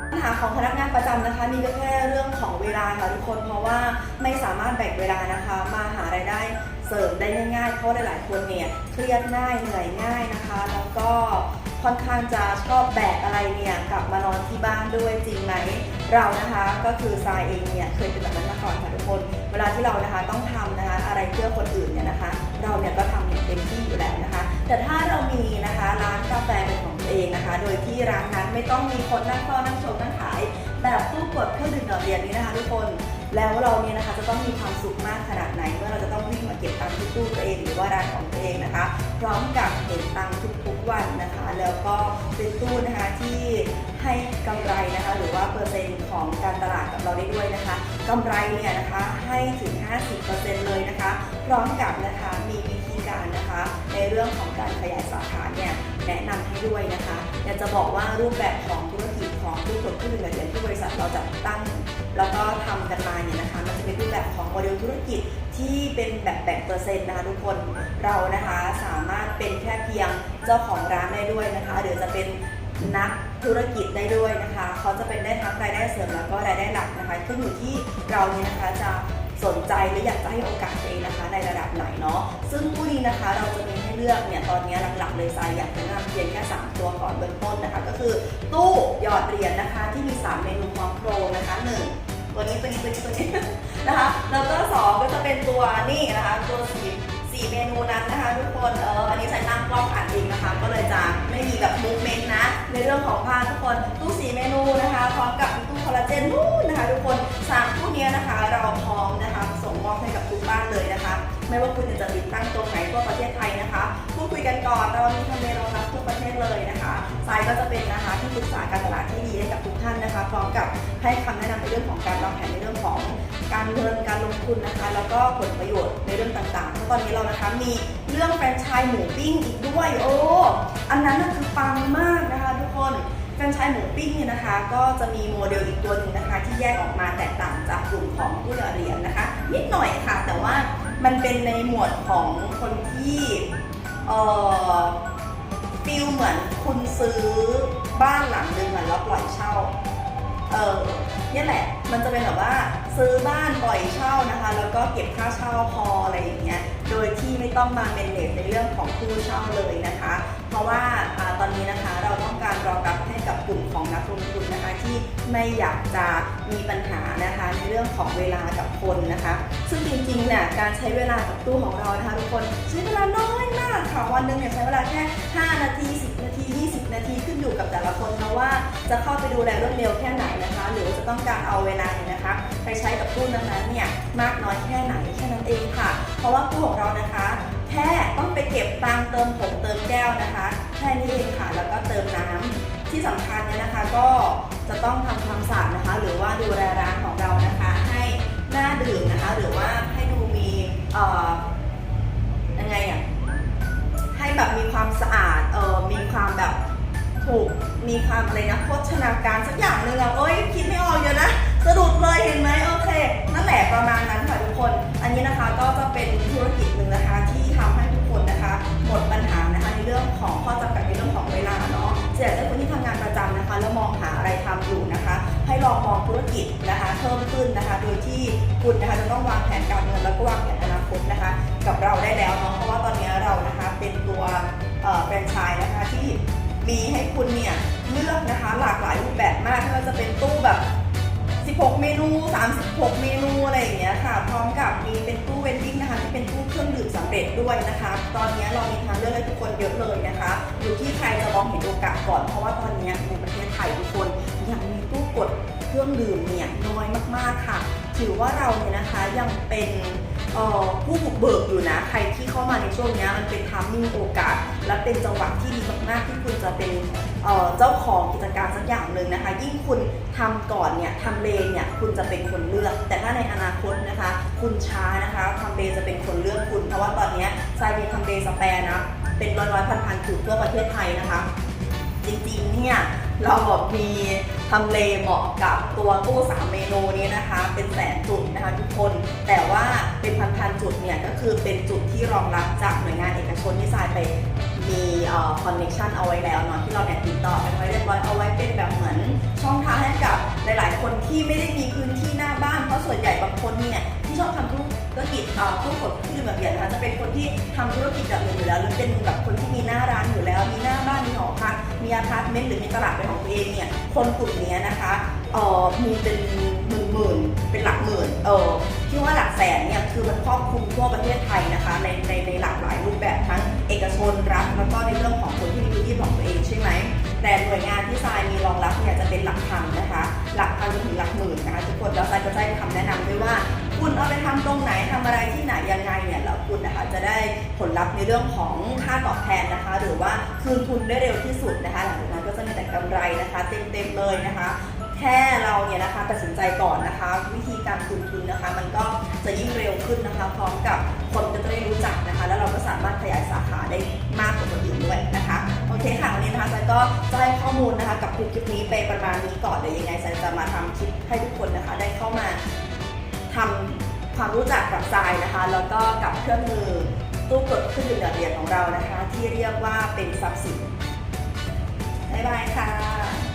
ปัญหาของพนักงานประจำนะคะ มีก็แค่เรื่องของเวลาค่ะทุกคนเพราะว่าไม่สามารถแบ่งเวลานะคะ มาหารายได้เสริมได้ง่ายๆ เพราะหลายๆคนเนี่ยเครียดง่ายเหนื่อยง่ายนะคะ แล้วก็ค่อนข้างจะชอบแบกอะไรเนี่ยกลับมานอนที่บ้านด้วยจริงไหมเรานะคะก็คือทรายเองเนี่ยเคยเป็นแบบนั้นมาก่อนค่ะทุกคน เวลาที่เรานะคะต้องทำนะคะอะไรเพื่อคนอื่นเนี่ยนะคะ เราเนี่ยก็ โดยที่ร้านนั้นไม่ต้องมีคนนั่งเฝ้านั่งชมนั่งขาย แบบตู้กดเครื่องดื่มหล่อเรียนนี้นะคะทุกคนแล้วเราเนี่ยนะคะจะต้องมีความสุขมากขนาดไหน เมื่อเราจะต้องวิ่งมาเก็บตังค์ที่ตู้ตัวเองหรือว่าร้านของตัวเองนะคะ พร้อมกับเห็นตังค์ทุกๆวันนะคะ แล้วก็เป็นตู้นะคะที่ให้กำไรนะคะ หรือว่าเปอร์เซ็นต์ของการตลาด เราได้ด้วยนะคะกำไรเนี่ยนะคะให้ถึง 50%เลยนะคะ พร้อมกับนะคะมีวิธีการนะคะ ในเรื่องของการขยายสาขาเนี่ยแนะนำให้ด้วยนะคะอยากจะบอกว่ารูปแบบของธุรกิจของผู้กดผู้ดื่มเหรียญที่บริษัทเราจัดตั้ง แล้วก็ทำกันมาเนี่ยนะคะมันจะเป็นรูปแบบของโมเดลธุรกิจที่เป็นแบบแบ่งเปอร์เซ็นต์นะคะทุกคนเรานะคะสามารถเป็นแค่เพียงเจ้าของร้านได้ด้วยนะคะหรือจะเป็น นักธุรกิจได้ด้วยนะคะ เขาจะเป็นได้ทั้งรายได้เสริมแล้วก็รายได้หลักนะคะขึ้นอยู่ที่เราเนี่ยนะคะจะสนใจหรืออยากจะให้โอกาสตัวเองนะคะ ในระดับไหนเนาะซึ่งผู้นี้นะคะเราจะมีให้เลือกเนี่ยตอนนี้หลักๆเลยทรายอยากแนะนำเพียงแค่ 3 ตัวก่อนเบื้องต้นนะคะ ก็คือตู้หยอดเหรียญนะคะ ที่มี 3 เมนูพร้อมโปรนะคะหนึ่งตัวนี้ตัวนี้ตัวนี้ตัวนี้นะคะแล้วก็สองก็จะเป็นตัวนี่นะคะ ตัวสี สีเมนูนั้นนะคะทุกคน เอออันนี้ใส่ตั้งกล้องอัดเองนะคะ ก็เลยจะไม่มีแบบมูฟเมนต์นะ ในเรื่องของผ้าทุกคนตู้สีเมนูนะคะ นะคะทรายก็จะเป็นนะคะที่ปรึกษาการตลาดที่ดีให้กับทุกท่านนะคะพร้อมกับให้คำแนะนำในเรื่องของการวางแผนในเรื่องของการเงินการลงทุนนะคะ แล้วก็ผลประโยชน์ในเรื่องต่างๆเพราะตอนนี้เรานะคะมีเรื่องแฟรนไชส์หมูปิ้งอีกด้วยโอ้อันนั้นน่ะคือปังมากนะคะทุกคนแฟรนไชส์หมูปิ้งเนี่ยนะคะ ก็จะมีโมเดลอีกตัวหนึ่งนะคะ ที่แยกออกมาแตกต่างจากกลุ่มของผู้เหรียญนะคะ นิดหน่อยค่ะ แต่ว่ามันเป็นในหมวดของคนที่เอ่อ ฟิลเหมือนคุณซื้อบ้านหลังหนึ่งอะแล้วปล่อยเช่า เออเนี่ยแหละ มันจะเป็นแบบว่าซื้อบ้านปล่อยเช่านะคะ แล้วก็เก็บค่าเช่าพออะไรอย่างเงี้ย โดยที่ไม่ต้องมาเป็นเลทในเรื่องของผู้เช่าเลยนะคะ เพราะว่าอาตอนนี้นะคะเราต้องการรองรับให้กับกลุ่มของนักลงทุนนะคะที่ไม่อยากจะมีปัญหานะคะในเรื่องของเวลากับคนนะคะ ซึ่งจริงๆเนี่ยการใช้เวลากับตู้ของเรานะคะทุกคนใช้เวลาน้อยมากค่ะวันหนึ่งเนี่ยใช้เวลาแค่ ทีขึ้นอยู่กับแต่ละคนนะว่าจะเข้าไปดูแลรวดเร็วแค่ไหนนะคะ หรือจะต้องการเอาเวลาเนี่ยนะคะ ไปใช้กับตู้นั้นๆเนี่ยมากน้อยแค่ไหนแค่นั้นเองค่ะ เพราะว่าตู้ของเรานะคะแค่ต้องไปเก็บตังเติมผงเติมแก้วนะคะแค่นี้เองค่ะ แล้วก็เติมน้ำที่สำคัญเนี่ยนะคะก็จะต้องทำความสะอาดนะคะ หรือว่าดูแลร้านของเรานะคะ ให้น่าดื่มนะคะ หรือว่าให้ดูมีเอ่อยังไงอะให้แบบมีความสะอาดเอ่อมีความแบบ ถูกมีความอะไรนะโภชนาการสักอย่างหนึ่งอะเอ้ยคิดไม่ออกเยอะนะสะดุดเลยเห็นไหมโอเคนั่นแหละประมาณนั้นค่ะทุกคน อันนี้นะคะก็จะเป็นธุรกิจหนึ่งนะคะ ที่ทำให้ทุกคนนะคะ หมดปัญหานะคะในเรื่องของข้อจำกัดในเรื่องของเวลาเนาะจะอยากให้คนที่ทำงานประจำนะคะ แล้วมองหาอะไรทำอยู่นะคะ ให้ลองมองธุรกิจนะคะเพิ่มขึ้นนะคะ โดยที่คุณนะคะจะต้องวางแผนการเงินแล้วก็วางแผนอนาคตนะคะ กับเราได้แล้วเนาะเพราะว่าตอนนี้เรานะคะ มีให้คุณเนี่ยเลือกนะคะหลากหลายรูปแบบมากไม่ว่าจะเป็นตู้แบบ 16 เมนู 36 เมนูอะไรอย่างเงี้ยค่ะ พร้อมกับมีเป็นตู้เวนดิ้งนะคะที่เป็นตู้เครื่องดื่มสำเร็จด้วยนะคะ ตอนนี้เรามีทางเลือกให้ทุกคนเยอะเลยนะคะ อยู่ที่ใครจะมองเห็นโอกาสก่อน เพราะว่าตอนนี้ในประเทศไทยทุกคนยังมีตู้กดเครื่องดื่มเนี่ยน้อยมากๆค่ะ ถือว่าเราเนี่ยนะคะยังเป็น ผู้บุกเบิกอยู่นะ ใครที่เข้ามาในช่วงนี้มันเป็นทัมมิ่งโอกาส และเป็นจังหวะที่ดีมากๆที่คุณจะเป็นเจ้าของกิจการสักอย่างหนึ่งนะคะ ยิ่งคุณทำก่อนเนี่ยทำเลเนี่ยคุณจะเป็นคนเลือก แต่ถ้าในอนาคตนะคะ คุณช้านะคะทำเลจะเป็นคนเลือกคุณ เพราะว่าตอนนี้ยทรายมีทำเลสแปรนะเป็นร้อยร้อยพันพันๆจุดทั่วประเทศไทยนะคะ จริงๆเนี่ยเราแบบมีทำเลเหมาะกับตัวตู้สามเมนูนี้นะคะ เป็นแสนจุดนะคะทุกคน แต่ว่าเป็นพันๆจุดเนี่ยก็คือเป็นจุดที่รองรับจากหน่วยงานเอกชนที่ทรายไปมีคอนเนคชันเอาไว้แล้วเนาะที่เราเนี่ยติดต่อกันไว้เรียบร้อยเอาไว้เป็นแบบเหมือนช่องทางให้กับหลายๆ คนที่ไม่ได้มีพื้นที่หน้าบ้านเพราะส่วนใหญ่บางคนเนี่ยที่ชอบทำธุรกิจเอ่อผู้กดที่แบบเนี้ยนะคะจะเป็นคนที่ทำธุรกิจแบบนี้อยู่แล้วหรือเป็นแบบคนที่มีหน้าร้านอยู่แล้ว มีหน้าบ้านมีหอพัก มีอพาร์ตเมนต์หรือมีตลาดเป็นของตัวเองเนี่ยคนกลุ่มนี้นะคะเอ่อมีเป็นหมื่นหมื่นๆเป็นหลักหมื่นเออที่ว่าหลักแสนเนี่ยคือมันครอบคลุมทั่วประเทศไทยนะคะในในในหลากหลายรูปแบบทั้งเอกชนรัฐแล้วก็ในเรื่องของคนที่มีพื้นที่ของตัวเองใช่ไหมแต่หน่วยงานที่ทรายมีรองรับเนี่ยจะเป็นหลักพันนะคะ หลักพันจนถึงหลักหมื่นนะคะทุกคนแล้วทรายก็จะให้คำแนะนำด้วยว่า คุณเอาไปทำตรงไหนทำอะไรที่ไหนยังไงเนี่ยแล้วคุณนะคะจะได้ผลลัพธ์ในเรื่องของค่าตอบแทน คืนทุนได้เร็วที่สุดนะคะหลังจากนั้นก็จะมีแต่กำไรนะคะเต็มๆเลยนะคะ แค่เราเนี่ยนะคะตัดสินใจก่อนนะคะ วิธีการคืนทุนนะคะ มันก็จะยิ่งเร็วขึ้นนะคะ พร้อมกับคนก็จะได้รู้จักนะคะ แล้วเราก็สามารถขยายสาขาได้มากกว่าคนอื่นด้วยนะคะโอเคค่ะวันนี้นะคะฉันก็จะให้ข้อมูลนะคะกับคลิปนี้ไปประมาณนี้ก่อนเดี๋ยวยังไงฉันจะมาทำคลิปให้ทุกคนนะคะ ได้เข้ามาทำความรู้จักกับทรายนะคะ แล้วก็กับเครื่องมือ ตู้กดเครื่องดื่มเหรียญของเรานะคะ ที่เรียกว่าเป็นทรัพย์สินบ๊ายบายค่ะ